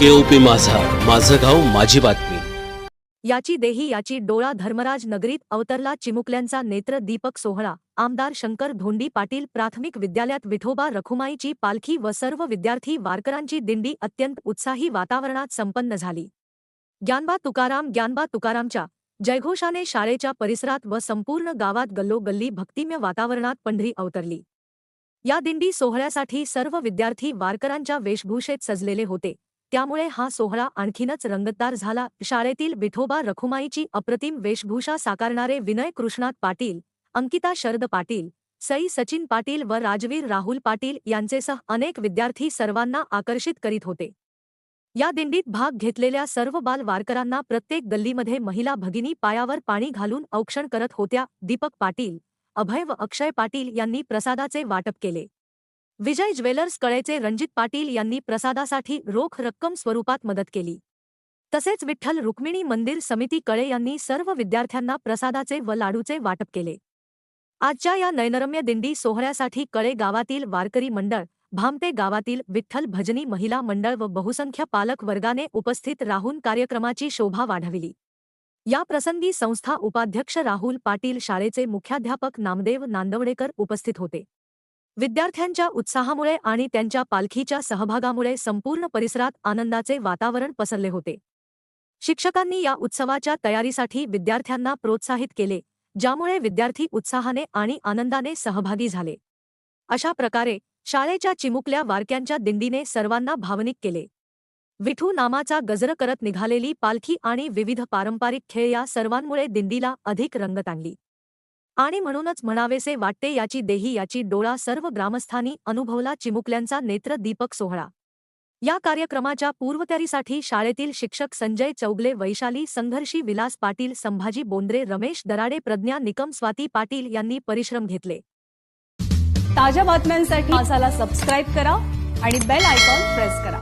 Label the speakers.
Speaker 1: केओपी माझा. माझं गाव माझी बातमी.
Speaker 2: याची देही याची डोळा धर्मराज नगरीत अवतरला चिमुकल्यांचा नेत्र दीपक सोहळा. आमदार शंकर धोंडी पाटील प्राथमिक विद्यालयात विठोबा रखुमाईची पालखी व सर्व विद्यार्थी वारकरांची दिंडी अत्यंत उत्साही वातावरणात संपन्न झाली. ग्यानबा तुकाराम ज्ञानबा तुकारामच्या जयघोषाने शाळेच्या परिसरात व संपूर्ण गावात गल्लोगल्ली भक्तिम्य वातावरणात पंढरी अवतरली. या दिंडी सोहळ्यासाठी सर्व विद्यार्थी वारकरांच्या वेशभूषेत सजलेले होते. त्यामुळे हा सोहळा आणखीनच रंगतदार झाला. शाळेतील विठोबा रखुमाईची अप्रतिम वेशभूषा साकारणारे विनय कृष्णात पाटील अंकिता शरद पाटील सई सचिन पाटील व राजवीर राहुल पाटील यांचेसह अनेक विद्यार्थी सर्वांना आकर्षित करीत होते. या दिंडीत भाग घेतलेल्या सर्व बाल वारकरांना प्रत्येक गल्लीमध्ये महिला भगिनी पायावर पाणी घालून औक्षण करत होत्या. दीपक पाटील अभय व अक्षय पाटील यांनी प्रसादाचे वाटप केले. विजय ज्वेलर्स कळेचे रणजित पाटील यांनी प्रसादासाठी रोख रक्कम स्वरूपात मदत केली. तसेच विठ्ठल रुक्मिणी मंदिर समिती कळे यांनी सर्व विद्यार्थ्यांना प्रसादाचे व लाडूचे वाटप केले. आजच्या या नयनरम्य दिंडी सोहळ्यासाठी कळे गावातील वारकरी मंडळ भामटे गावातील विठ्ठल भजनी महिला मंडळ व बहुसंख्य पालक वर्गाने उपस्थित राहून कार्यक्रमाची शोभा वाढविली. या प्रसंगी संस्था उपाध्यक्ष राहुल पाटील शाळेचे मुख्याध्यापक नामदेव नांदवडेकर उपस्थित होते. विद्यार्थ्यांच्या उत्साहामुळे आणि त्यांच्या पालखीच्या सहभागामुळे संपूर्ण परिसरात आनंदाचे वातावरण पसरले होते. शिक्षकांनी या उत्सवाच्या तयारीसाठी विद्यार्थ्यांना प्रोत्साहित केले ज्यामुळे विद्यार्थी उत्साहाने आणि आनंदाने सहभागी झाले. अशा प्रकारे शाळेच्या चिमुकल्या वारक्यांच्या दिंडीने सर्वांना भावनिक केले. विठू नामाचा गजर करत निघालेली पालखी आणि विविध पारंपरिक खेळ या सर्वांमुळे दिंडीला अधिक रंगत आणली. आणि म्हणूनच म्हणावेसे वाटते याची देही याची डोळा सर्व ग्रामस्थांनी अनुभवला चिमुकल्यांचा नेत्र दीपक सोहळा. या कार्यक्रमाच्या पूर्वतयारीसाठी शाळेतील शिक्षक संजय चौगले वैशाली संघर्षी विलास पाटील संभाजी बोंद्रे रमेश दराडे प्रज्ञा निकम स्वाती पाटील यांनी परिश्रम घेतले.
Speaker 3: ताज्या बातम्यांसाठी मसाला सबस्क्राईब करा आणि बेल आयकॉन प्रेस करा.